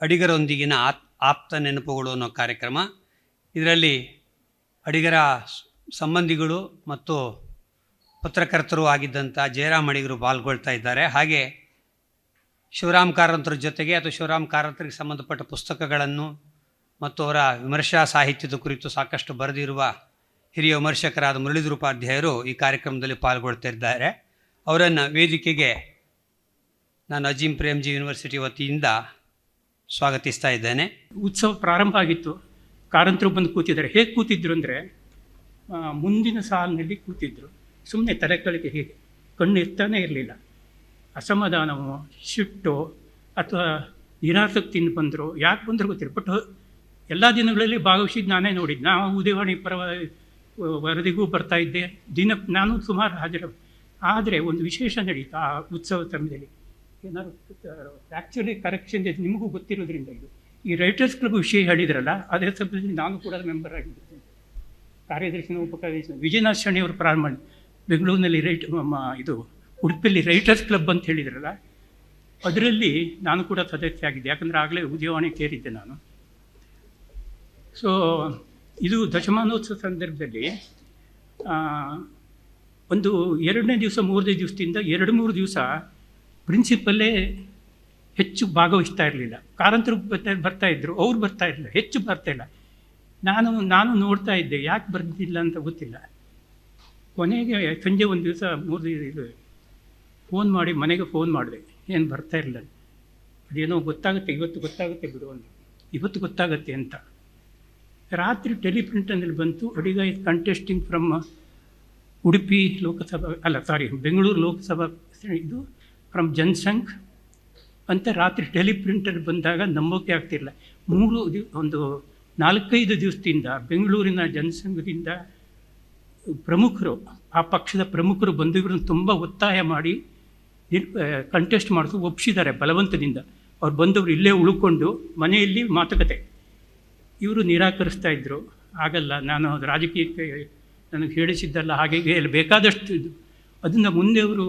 ಅಡಿಗರೊಂದಿಗಿನ ಆತ್, ಆಪ್ತ ನೆನಪುಗಳು ಅನ್ನೋ ಕಾರ್ಯಕ್ರಮ. ಇದರಲ್ಲಿ ಅಡಿಗರ ಸಂಬಂಧಿಗಳು ಮತ್ತು ಪತ್ರಕರ್ತರು ಆಗಿದ್ದಂಥ ಜಯರಾಮ್ ಅಡಿಗರು ಪಾಲ್ಗೊಳ್ತಾ ಇದ್ದಾರೆ. ಹಾಗೆ ಶಿವರಾಮ್ ಕಾರಂತರ ಜೊತೆಗೆ ಅಥವಾ ಶಿವರಾಮ್ ಕಾರಂತರಿಗೆ ಸಂಬಂಧಪಟ್ಟ ಪುಸ್ತಕಗಳನ್ನು ಮತ್ತು ಅವರ ವಿಮರ್ಶಾ ಸಾಹಿತ್ಯದ ಕುರಿತು ಸಾಕಷ್ಟು ಬರೆದಿರುವ ಹಿರಿಯ ವಿಮರ್ಶಕರಾದ ಮುರಳಿದ್ರ ಉಪಾಧ್ಯಾಯರು ಈ ಕಾರ್ಯಕ್ರಮದಲ್ಲಿ ಪಾಲ್ಗೊಳ್ತಾ ಇದ್ದಾರೆ. ಅವರನ್ನು ವೇದಿಕೆಗೆ ನಾನು ಅಜೀಂ ಪ್ರೇಮ್ಜಿ ಯೂನಿವರ್ಸಿಟಿ ವತಿಯಿಂದ ಸ್ವಾಗತಿಸ್ತಾ ಇದ್ದೇನೆ. ಉತ್ಸವ ಪ್ರಾರಂಭ ಆಗಿತ್ತು. ಕಾರಂತರು ಬಂದು ಕೂತಿದ್ದಾರೆ. ಹೇಗೆ ಕೂತಿದ್ರು ಅಂದರೆ ಮುಂದಿನ ಸಾಲಿನಲ್ಲಿ ಕೂತಿದ್ರು. ಸುಮ್ಮನೆ ತಲೆ ಕೆಳಗೆ ಹೇಗೆ. ಕಣ್ಣು ಇರ್ತಾನೆ ಇರಲಿಲ್ಲ. ಅಸಮಾಧಾನವೋ ಶಿಫ್ಟು ಅಥವಾ ನಿರಾಸಕ್ತಿಯಿಂದ ಬಂದರು, ಯಾಕೆ ಬಂದರು ಗೊತ್ತಿಲ್ಲ. ಬಟ್ ಎಲ್ಲ ದಿನಗಳಲ್ಲಿ ಭಾಗವಹಿಸಿದ್ದು ನಾನೇ ನೋಡಿದ್ದು. ನಾವು ಉದಯವಾಣಿ ಪರ ವರದಿಗೂ ಬರ್ತಾ ಇದ್ದೆ. ದಿನ, ನಾನು ಸುಮಾರು ಹಾಜರು. ಆದರೆ ಒಂದು ವಿಶೇಷ ನಡೀತು ಆ ಉತ್ಸವ ಸಮಯದಲ್ಲಿ ಏನಾದ್ರು ಆ್ಯಕ್ಚುಲಿ ಕರೆಕ್ಷನ್ ನಿಮಗೂ ಗೊತ್ತಿರೋದ್ರಿಂದ ಇದು. ಈ ರೈಟರ್ಸ್ ಕ್ಲಬ್ ವಿಷಯ ಹೇಳಿದ್ರಲ್ಲ, ಅದೇ ಸಂದರ್ಭದಲ್ಲಿ ನಾನು ಕೂಡ ಮೆಂಬರ್ ಆಗಿದ್ದೀನಿ. ಕಾರ್ಯದರ್ಶಿನ ಉಪಕಾರ್ಯದರ್ಶಿ ವಿಜಯನಾಥ್ ಶಣಿ ಅವರು ಪ್ರಾರಂಭ ಮಾಡಿ, ಬೆಂಗಳೂರಿನಲ್ಲಿ ರೈಟ್ ಇದು ಉಡುಪಿಯಲ್ಲಿ ರೈಟರ್ಸ್ ಕ್ಲಬ್ ಅಂತ ಹೇಳಿದ್ರಲ್ಲ, ಅದರಲ್ಲಿ ನಾನು ಕೂಡ ಸದಸ್ಯ ಆಗಿದ್ದೆ. ಯಾಕಂದರೆ ಆಗಲೇ ಉದ್ಯವಾಣಿ ಸೇರಿದ್ದೆ ನಾನು. ಸೊ ಇದು ದಶಮಾನೋತ್ಸವ ಸಂದರ್ಭದಲ್ಲಿ ಒಂದು ಎರಡನೇ ದಿವಸ, ಮೂರನೇ ದಿವಸದಿಂದ ಎರಡು ಮೂರು ದಿವಸ ಪ್ರಿನ್ಸಿಪಲ್ಲೇ ಹೆಚ್ಚು ಭಾಗವಹಿಸ್ತಾ ಇರಲಿಲ್ಲ. ಕಾರಂತರು ಬರ್ತಾ ಬರ್ತಾ ಇದ್ದರು ಅವ್ರು ಬರ್ತಾ ಇರಲಿಲ್ಲ. ಹೆಚ್ಚು ಬರ್ತಾ ಇಲ್ಲ. ನಾನು ನಾನು ನೋಡ್ತಾ ಇದ್ದೆ. ಯಾಕೆ ಬರ್ತಿಲ್ಲ ಅಂತ ಗೊತ್ತಿಲ್ಲ. ಕೊನೆಗೆ ಸಂಜೆ ಒಂದು ದಿವಸ, ಮೂರು ದಿವಸ ಇದು ಫೋನ್ ಮಾಡಿ, ಮನೆಗೆ ಫೋನ್ ಮಾಡಿದೆ. ಏನು ಬರ್ತಾ ಇರಲಿಲ್ಲ. ಅದೇನೋ ಗೊತ್ತಾಗುತ್ತೆ, ಇವತ್ತು ಗೊತ್ತಾಗುತ್ತೆ ಬಿಡು ಅಂತ ಇವತ್ತು ಗೊತ್ತಾಗುತ್ತೆ ಅಂತ. ರಾತ್ರಿ ಟೆಲಿಪ್ರಿಂಟನಲ್ಲಿ ಬಂತು. Adiga is contesting from Udupi Lok Sabha, ಅಲ್ಲ ಸಾರಿ ಬೆಂಗಳೂರು ಲೋಕಸಭಾ, ಇದು ಫ್ರಮ್ ಜನ್ಸಂಗ್ ಅಂತ ರಾತ್ರಿ ಟೆಲಿಪ್ರಿಂಟರ್ ಬಂದಾಗ ನಂಬೋಕೆ ಆಗ್ತಿರಲಿಲ್ಲ. ಮೂರು ದಿವ್ ಒಂದು ನಾಲ್ಕೈದು ದಿವಸದಿಂದ ಬೆಂಗಳೂರಿನ ಜನಸಂಘದಿಂದ ಪ್ರಮುಖರು, ಆ ಪಕ್ಷದ ಪ್ರಮುಖರು ಬಂಧುಗಳನ್ನು ತುಂಬ ಒತ್ತಾಯ ಮಾಡಿ ಕಂಟೆಸ್ಟ್ ಮಾಡಿಸು ಒಪ್ಪಿಸಿದ್ದಾರೆ ಬಲವಂತದಿಂದ. ಅವ್ರು ಬಂದವರು ಇಲ್ಲೇ ಉಳ್ಕೊಂಡು ಮನೆಯಲ್ಲಿ ಮಾತುಕತೆ. ಇವರು ನಿರಾಕರಿಸ್ತಾ ಇದ್ದರು ಆಗಲ್ಲ, ನಾನು ರಾಜಕೀಯಕ್ಕೆ ನನಗೆ ಹೇಳಿಸಿದ್ದಲ್ಲ, ಹಾಗೆ ಬೇಕಾದಷ್ಟು ಅದನ್ನು ಮುಂದೆ ಅವರು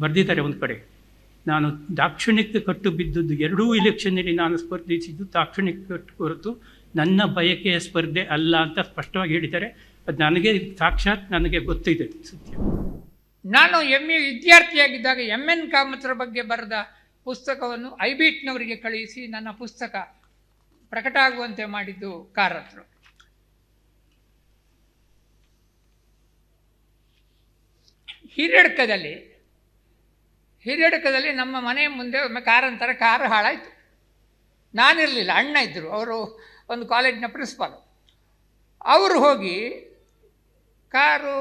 ಬರೆದಿದ್ದಾರೆ ಒಂದು ಕಡೆ. ನಾನು ದಾಕ್ಷಿಣ್ಯಕ್ಕೆ ಕಟ್ಟು ಬಿದ್ದದ್ದು ಎರಡೂ ಇಲೆಕ್ಷನ್ನಲ್ಲಿ ನಾನು ಸ್ಪರ್ಧಿಸಿದ್ದು ದಾಕ್ಷಿಣ್ಯಕ್ಕೆ ಕಟ್ಟು ಹೊರತು ನನ್ನ ಬಯಕೆಯ ಸ್ಪರ್ಧೆ ಅಲ್ಲ ಅಂತ ಸ್ಪಷ್ಟವಾಗಿ ಹೇಳಿದ್ದಾರೆ. ಅದು ನನಗೆ ಸಾಕ್ಷಾತ್ ನನಗೆ ಗೊತ್ತಿದೆ ಸತ್ಯ. ನಾನು ಎಂ ಎ ವಿದ್ಯಾರ್ಥಿಯಾಗಿದ್ದಾಗ ಎಂ ಎನ್ ಕಾಮತ್ರ ಬಗ್ಗೆ ಬರೆದ ಪುಸ್ತಕವನ್ನು ಐಬಿಟ್ನವರಿಗೆ ಕಳುಹಿಸಿ ನನ್ನ ಪುಸ್ತಕ ಪ್ರಕಟ ಆಗುವಂತೆ ಮಾಡಿದ್ದು ಕಾರತ್ರು. ಹಿರಿಯಡ್ಕದಲ್ಲಿ ಹಿರಿಯಡ್ಕದಲ್ಲಿ ನಮ್ಮ ಮನೆ ಮುಂದೆ ಒಮ್ಮೆ ಕಾರಂತರ ಕಾರು ಹಾಳಾಯಿತು. ನಾನಿರಲಿಲ್ಲ, ಅಣ್ಣ ಇದ್ದರು ಅವರು ಒಂದು ಕಾಲೇಜಿನ ಪ್ರಿನ್ಸಿಪಾಲು. ಅವರು ಹೋಗಿ ಕಾರು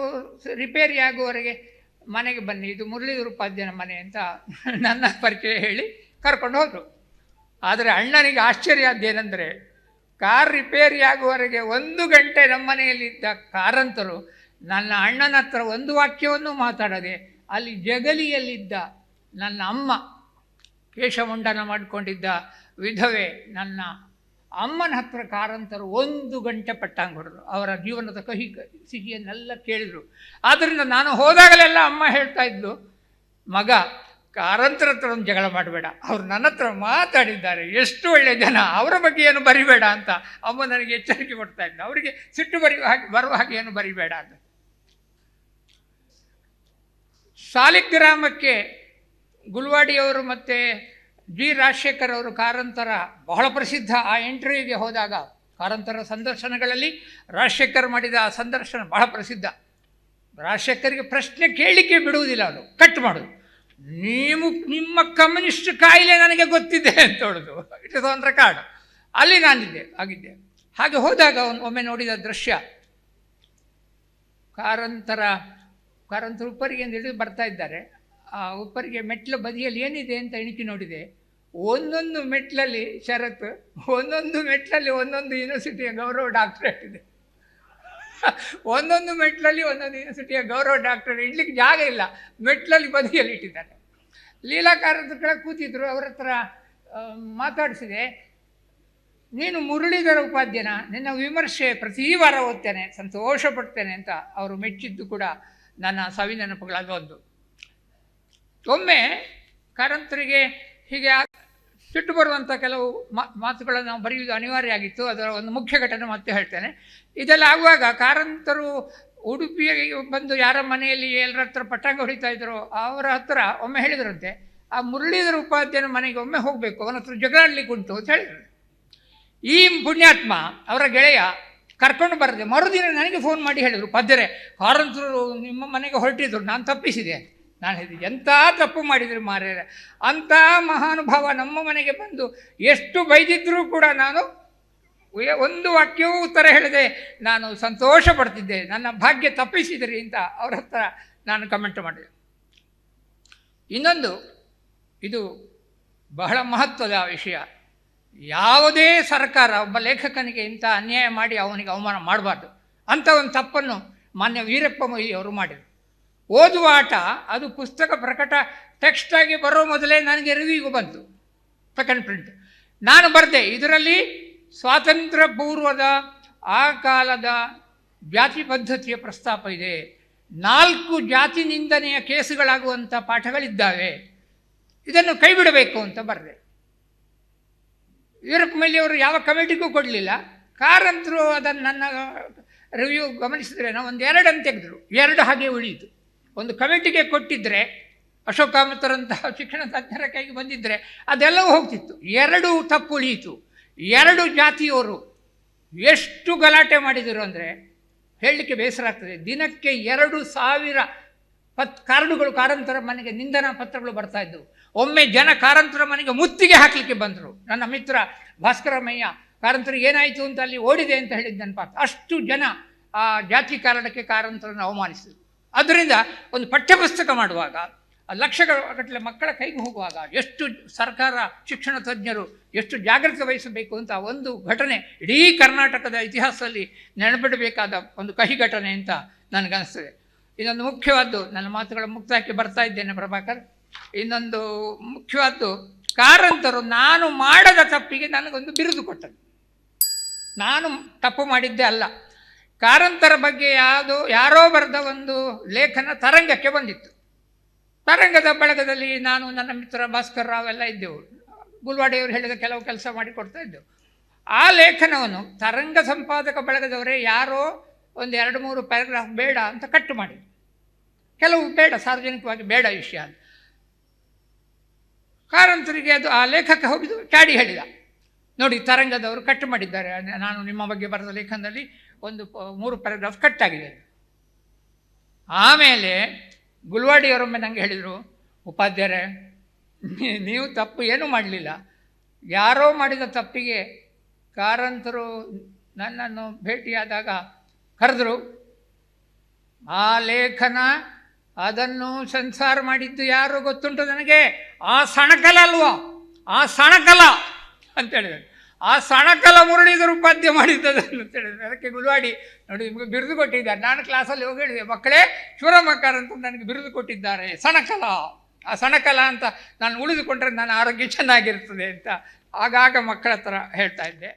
ರಿಪೇರಿ ಆಗುವವರೆಗೆ ಮನೆಗೆ ಬನ್ನಿ, ಇದು ಮುರಳೀಧರ ಉಪಾಧ್ಯಾಯನ ಮನೆ ಅಂತ ನನ್ನ ಪರಿಚಯ ಹೇಳಿ ಕರ್ಕೊಂಡು ಹೋದರು. ಆದರೆ ಅಣ್ಣನಿಗೆ ಆಶ್ಚರ್ಯ ಅದೇನೆಂದರೆ, ಕಾರ್ ರಿಪೇರಿ ಆಗುವವರೆಗೆ ಒಂದು ಗಂಟೆ ನಮ್ಮ ಮನೆಯಲ್ಲಿದ್ದ ಕಾರಂತರು ನನ್ನ ಅಣ್ಣನ ಹತ್ರ ಒಂದು ವಾಕ್ಯವನ್ನು ಮಾತಾಡದೆ ಅಲ್ಲಿ ಜಗಲಿಯಲ್ಲಿದ್ದ ನನ್ನ ಅಮ್ಮ ಕೇಶಮುಂಡನ ಮಾಡಿಕೊಂಡಿದ್ದ ವಿಧವೆ ನನ್ನ ಅಮ್ಮನ ಹತ್ರ ಕಾರಂತರು ಒಂದು ಗಂಟೆ ಪಟ್ಟಾಂಗ ಹೊಡೆದ್ರು ಅವರ ಜೀವನದ ಕಹಿ ಸಿಹಿಯನ್ನೆಲ್ಲ ಕೇಳಿದರು. ಆದ್ದರಿಂದ ನಾನು ಹೋದಾಗಲೆಲ್ಲ ಅಮ್ಮ ಹೇಳ್ತಾ ಇದ್ಲು, ಮಗ, ಕಾರಂತರ ಹತ್ರ ಒಂದು ಜಗಳ ಮಾಡಬೇಡ. ಅವ್ರು ನನ್ನ ಹತ್ರ ಮಾತಾಡಿದ್ದಾರೆ. ಎಷ್ಟು ಒಳ್ಳೆಯ ಜನ. ಅವರ ಬಗ್ಗೆ ಏನು ಬರಿಬೇಡ ಅಂತ. ಅಮ್ಮ ನನಗೆ ಎಚ್ಚರಿಕೆ ಕೊಡ್ತಾ ಇದ್ದ ಅವರಿಗೆ ಸಿಟ್ಟು ಬರೆಯುವ ಹಾಗೆ, ಬರುವ ಹಾಗೆ ಏನು ಬರಿಬೇಡ ಅಂತ. ಸಾಲಿಗ್ರಾಮಕ್ಕೆ ಗುಲ್ವಾಡಿಯವರು ಮತ್ತು ಜಿ. ರಾಜಶೇಖರ್ ಅವರು ಕಾರಂತರ ಬಹಳ ಪ್ರಸಿದ್ಧ ಆ ಇಂಟರ್ವ್ಯೂಗೆ ಹೋದಾಗ ಕಾರಂತರ ಸಂದರ್ಶನಗಳಲ್ಲಿ ರಾಜಶೇಖರ್ ಮಾಡಿದ ಆ ಸಂದರ್ಶನ ಬಹಳ ಪ್ರಸಿದ್ಧ. ರಾಜಶೇಖರಿಗೆ ಪ್ರಶ್ನೆ ಕೇಳಲಿಕ್ಕೆ ಬಿಡುವುದಿಲ್ಲ ಅವನು ಕಟ್ ಮಾಡೋದು. ನೀವು ನಿಮ್ಮ ಕಮ್ಯುನಿಸ್ಟ್ ಕಾಯಿಲೆ ನನಗೆ ಗೊತ್ತಿದೆ ಅಂತ ಹೇಳೋದು. ಇಟ್ ಇಸ್ ಆನ್ ರೆಕಾರ್ಡ್ ಅಲ್ಲಿ ನಾನಿದ್ದೆ, ಆಗಿದ್ದೆ. ಹಾಗೆ ಹೋದಾಗ ಅವನು ಒಮ್ಮೆ ನೋಡಿದ ದೃಶ್ಯ. ಕಾರಂತರ ಕಾರಂತರ ಉಪ್ಪರಿಗೆ ಅಂತ ಹಿಡಿದು ಬರ್ತಾ ಇದ್ದಾರೆ. ಆ ಒಬ್ಬರಿಗೆ ಮೆಟ್ಲ ಬದಿಯಲ್ಲಿ ಏನಿದೆ ಅಂತ ಎಣಿಕೆ ನೋಡಿದೆ. ಒಂದೊಂದು ಮೆಟ್ಲಲ್ಲಿ ಶರತ್, ಒಂದೊಂದು ಮೆಟ್ಲಲ್ಲಿ ಒಂದೊಂದು ಯೂನಿವರ್ಸಿಟಿಯ ಗೌರವ ಡಾಕ್ಟರೇಟ್ ಇದೆ ಒಂದೊಂದು ಮೆಟ್ಲಲ್ಲಿ ಒಂದೊಂದು ಯೂನಿವರ್ಸಿಟಿಯ ಗೌರವ ಡಾಕ್ಟರ್ ಇಡ್ಲಿಕ್ಕೆ ಜಾಗ ಇಲ್ಲ. ಮೆಟ್ಲಲ್ಲಿ ಬದಿಯಲ್ಲಿ ಇಟ್ಟಿದ್ದಾರೆ. ಲೀಲಾಕಾರದ ಕಡೆ ಕೂತಿದ್ರು, ಅವ್ರ ಹತ್ರ ಮಾತಾಡಿಸಿದೆ. ನೀನು ಮುರಳೀಧರ ಉಪಾಧ್ಯನ, ನಿನ್ನ ವಿಮರ್ಶೆ ಪ್ರತಿ ವಾರ ಓದ್ತೇನೆ ಸಂತೋಷ ಪಡ್ತೇನೆ ಅಂತ ಅವರು ಮೆಚ್ಚಿದ್ದು ಕೂಡ ನನ್ನ ಸವಿ ನೆನಪುಗಳಾದ ಒಂದು. ಒಮ್ಮೆ ಕಾರಂತರಿಗೆ ಹೀಗೆ ಸಿಟ್ಟು ಬರುವಂಥ ಕೆಲವು ಮಾತುಗಳನ್ನು ನಾವು ಬರೆಯುವುದು ಅನಿವಾರ್ಯ ಆಗಿತ್ತು. ಅದರ ಒಂದು ಮುಖ್ಯ ಘಟನೆ ಮತ್ತೆ ಹೇಳ್ತೇನೆ. ಇದೆಲ್ಲ ಆಗುವಾಗ ಕಾರಂತರು ಉಡುಪಿಗೆ ಬಂದು ಯಾರ ಮನೆಯಲ್ಲಿ ಎಲ್ಲರ ಹತ್ರ ಪಟ್ಟಾಂಗ ಹೊಡಿತಾ ಇದ್ರು ಅವರ ಹತ್ರ ಒಮ್ಮೆ ಹೇಳಿದ್ರಂತೆ, ಆ ಮುರಳೀಧರ ಉಪಾಧ್ಯಾಯನ ಮನೆಗೆ ಒಮ್ಮೆ ಹೋಗಬೇಕು, ಅವನ ಹತ್ರ ಜಗಳಾಡ್ಲಿಕ್ಕೆ ಉಂಟು ಅಂತ ಹೇಳಿದರು. ಈ ಪುಣ್ಯಾತ್ಮ ಅವರ ಗೆಳೆಯ ಕರ್ಕೊಂಡು ಬರದೆ ಮರುದಿನ ನನಗೆ ಫೋನ್ ಮಾಡಿ ಹೇಳಿದರು ಪದ್ಯರೆ ಕಾರಂತರು ನಿಮ್ಮ ಮನೆಗೆ ಹೊರಟಿದ್ರು, ನಾನು ತಪ್ಪಿಸಿದೆ. ನಾನು ಹೇಳಿದೆ ಎಂಥ ತಪ್ಪು ಮಾಡಿದರು ಮಾರ್ಯಾರೆ ಅಂಥ ಮಹಾನುಭಾವ ನಮ್ಮ ಮನೆಗೆ ಬಂದು ಎಷ್ಟು ಬೈದಿದ್ದರೂ ಕೂಡ ನಾನು ಒಂದು ವಾಕ್ಯವೂ ಉತ್ತರ ಹೇಳಿದೆ ನಾನು ಸಂತೋಷ ಪಡ್ತಿದ್ದೆ ನನ್ನ ಭಾಗ್ಯ ತಪ್ಪಿಸಿದ್ರಿ ಅಂತ ಅವ್ರ ಹತ್ರ ನಾನು ಕಮೆಂಟ್ ಮಾಡಿದೆ. ಇನ್ನೊಂದು, ಇದು ಬಹಳ ಮಹತ್ವದ ವಿಷಯ. ಯಾವುದೇ ಸರ್ಕಾರ, ಒಬ್ಬ ಲೇಖಕನಿಗೆ ಇಂಥ ಅನ್ಯಾಯ ಮಾಡಿ ಅವನಿಗೆ ಅವಮಾನ ಮಾಡಬಾರ್ದು. ಅಂಥ ಒಂದು ತಪ್ಪನ್ನು ಮಾನ್ಯ ವೀರಪ್ಪ ಮೊಯ್ಲಿ ಅವರು ಮಾಡಿದರು. ಓದುವ ಆಟ, ಅದು ಪುಸ್ತಕ ಪ್ರಕಟ ಟೆಕ್ಸ್ಟ್ ಆಗಿ ಬರೋ ಮೊದಲೇ ನನಗೆ ರಿವ್ಯೂಗೂ ಬಂತು. ಸೆಕೆಂಡ್ ಪ್ರಿಂಟ್ ನಾನು ಬರೆದೆ, ಇದರಲ್ಲಿ ಸ್ವಾತಂತ್ರ್ಯ ಪೂರ್ವದ ಆ ಕಾಲದ ಜಾತಿ ಪದ್ಧತಿಯ ಪ್ರಸ್ತಾಪ ಇದೆ. ನಾಲ್ಕು ಜಾತಿ ನಿಂದನೆಯ ಕೇಸುಗಳಾಗುವಂಥ ಪಾಠಗಳಿದ್ದಾವೆ. ಇದನ್ನು ಕೈ ಬಿಡಬೇಕು ಅಂತ ಬರೆದೆ. ಮೇಲೆ ಅವರು ಯಾವ ಕಮಿಟಿಗೂ ಕೊಡಲಿಲ್ಲ. ಕಾರಂತರು ಅದನ್ನು ನನ್ನ ರಿವ್ಯೂ ಗಮನಿಸಿದ್ರೆ ನಾವು ಒಂದು ಎರಡನ್ನು ತೆಗೆದ್ರು. ಎರಡು ಹಾಗೆ ಉಳಿಯಿತು. ಒಂದು ಕಮಿಟಿಗೆ ಕೊಟ್ಟಿದ್ದರೆ ಅಶೋಕಾಮತರಂತಹ ಶಿಕ್ಷಣ ತಜ್ಞರ ಕೈಗೆ ಬಂದಿದ್ದರೆ ಅದೆಲ್ಲವೂ ಹೋಗ್ತಿತ್ತು. ಎರಡು ತಪ್ಪು ಉಳಿಯಿತು. ಎರಡು ಜಾತಿಯವರು ಎಷ್ಟು ಗಲಾಟೆ ಮಾಡಿದರು ಅಂದರೆ ಹೇಳಲಿಕ್ಕೆ ಬೇಸರ ಆಗ್ತದೆ. ದಿನಕ್ಕೆ ಎರಡು ಸಾವಿರ ಪತ್ ಕಾರಣಗಳು ಕಾರಂತರ ಮನೆಗೆ ನಿಂದನಾ ಪತ್ರಗಳು ಬರ್ತಾ ಇದ್ದವು. ಒಮ್ಮೆ ಜನ ಕಾರಂತರ ಮನೆಗೆ ಮುತ್ತಿಗೆ ಹಾಕಲಿಕ್ಕೆ ಬಂದರು. ನನ್ನ ಮಿತ್ರ ಭಾಸ್ಕರಮಯ್ಯ ಕಾರಂತರ ಏನಾಯಿತು ಅಂತ ಅಲ್ಲಿ ಓಡಿದೆ ಅಂತ ಹೇಳಿದ್ದು ಪಾತ್ರ ಅಷ್ಟು ಜನ ಆ ಜಾತಿ ಕಾರಣಕ್ಕೆ ಕಾರಂತರನ್ನು ಅವಮಾನಿಸಿದರು. ಅದರಿಂದ ಒಂದು ಪಠ್ಯಪುಸ್ತಕ ಮಾಡುವಾಗ, ಆ ಲಕ್ಷಗಳ ಗಟ್ಟಲೆ ಮಕ್ಕಳ ಕೈಗೆ ಹೋಗುವಾಗ ಎಷ್ಟು ಸರ್ಕಾರ ಶಿಕ್ಷಣ ತಜ್ಞರು ಎಷ್ಟು ಜಾಗೃತಿ ವಹಿಸಬೇಕು ಅಂತ ಒಂದು ಘಟನೆ ಇಡೀ ಕರ್ನಾಟಕದ ಇತಿಹಾಸದಲ್ಲಿ ನೆನಪಿಡಬೇಕಾದ ಒಂದು ಕಹಿ ಘಟನೆ ಅಂತ ನನಗನ್ನಿಸ್ತದೆ. ಇನ್ನೊಂದು ಮುಖ್ಯವಾದ್ದು, ನನ್ನ ಮಾತುಗಳ ಮುಕ್ತಾಯಕ್ಕೆ ಬರ್ತಾ ಇದ್ದೇನೆ ಪ್ರಭಾಕರ್. ಇನ್ನೊಂದು ಮುಖ್ಯವಾದ್ದು, ಕಾರಂತರು ನಾನು ಮಾಡದ ತಪ್ಪಿಗೆ ನನಗೊಂದು ಬಿರುದು ಕೊಟ್ಟದ್ದು ನಾನು ತಪ್ಪು ಮಾಡಿದ್ದೆ ಅಲ್ಲ. ಕಾರಂತರ ಬಗ್ಗೆ ಯಾವುದೋ, ಯಾರೋ ಬರೆದ ಒಂದು ಲೇಖನ ತರಂಗಕ್ಕೆ ಬಂದಿತ್ತು. ತರಂಗದ ಬಳಗದಲ್ಲಿ ನಾನು ನನ್ನ ಮಿತ್ರ ಭಾಸ್ಕರ್ ರಾವ್ ಎಲ್ಲ ಇದ್ದೆವು. ಗುಲ್ವಾಡಿಯವರು ಹೇಳಿದ ಕೆಲವು ಕೆಲಸ ಮಾಡಿಕೊಡ್ತಾ ಇದ್ದೆವು. ಆ ಲೇಖನವನ್ನು ತರಂಗ ಸಂಪಾದಕ ಬಳಗದವರೇ ಯಾರೋ ಒಂದು ಎರಡು ಮೂರು ಪ್ಯಾರಾಗ್ರಾಫ್ ಬೇಡ ಅಂತ ಕಟ್ಟು ಮಾಡಿ ಕೆಲವು ಬೇಡ, ಸಾರ್ವಜನಿಕವಾಗಿ ಬೇಡ ವಿಷಯ ಅಂತ. ಕಾರಂತರಿಗೆ ಅದು ಆ ಲೇಖಕ ಹೋಗಿದ್ದು ಚಾಡಿ ಹೇಳಿದ. ನೋಡಿ, ತರಂಗದವರು ಕಟ್ ಮಾಡಿದ್ದಾರೆ. ನಾನು ನಿಮ್ಮ ಬಗ್ಗೆ ಬರೆದ ಲೇಖನದಲ್ಲಿ ಒಂದು ಮೂರು ಪ್ಯಾರಾಗ್ರಾಫ್ ಕಟ್ ಆಗಿದೆ. ಆಮೇಲೆ ಗುಲ್ವಾಡಿಯವರೊಮ್ಮೆ ನನಗೆ ಹೇಳಿದರು, ಉಪಾಧ್ಯಾಯರೇ ನೀವು ತಪ್ಪು ಏನೂ ಮಾಡಲಿಲ್ಲ. ಯಾರೋ ಮಾಡಿದ ತಪ್ಪಿಗೆ ಕಾರಂತರು ನನ್ನನ್ನು ಭೇಟಿಯಾದಾಗ ಕರೆದರು, ಆ ಲೇಖನ ಅದನ್ನು ಸಂಸಾರ ಮಾಡಿದ್ದು ಯಾರು ಗೊತ್ತುಂಟು ನನಗೆ? ಆ ಸಣಕಲ ಅಲ್ವಾ ಆ ಸಣಕಲ. ಅಂತ ಹೇಳಿದ್ರು. ಆ ಸಣಕಲ ಮುರಳೀಧರ ಮಾಡಿದ್ದದನ್ನು ಅಂತ ಹೇಳಿದ್ರು. ಅದಕ್ಕೆ ಗುಲ್ವಾಡಿ ನೋಡಿ ನಿಮಗೆ ಬಿರುದು ಕೊಟ್ಟಿದ್ದಾರೆ. ನಾನು ಕ್ಲಾಸಲ್ಲಿ ಹೋಗಿ ಹೇಳಿದೆ, ಮಕ್ಕಳೇ ಶಿವರಾಮಕ್ಕರ್ ಅಂತ ನನಗೆ ಬಿರುದು ಕೊಟ್ಟಿದ್ದಾರೆ, ಸಣಕಲ. ಆ ಸಣಕಲ ಅಂತ ನಾನು ಉಳಿದುಕೊಂಡ್ರೆ ನನ್ನ ಆರೋಗ್ಯ ಚೆನ್ನಾಗಿರ್ತದೆ ಅಂತ ಆಗಾಗ ಮಕ್ಕಳ ಹತ್ರ ಹೇಳ್ತಾ ಇದ್ದೆ.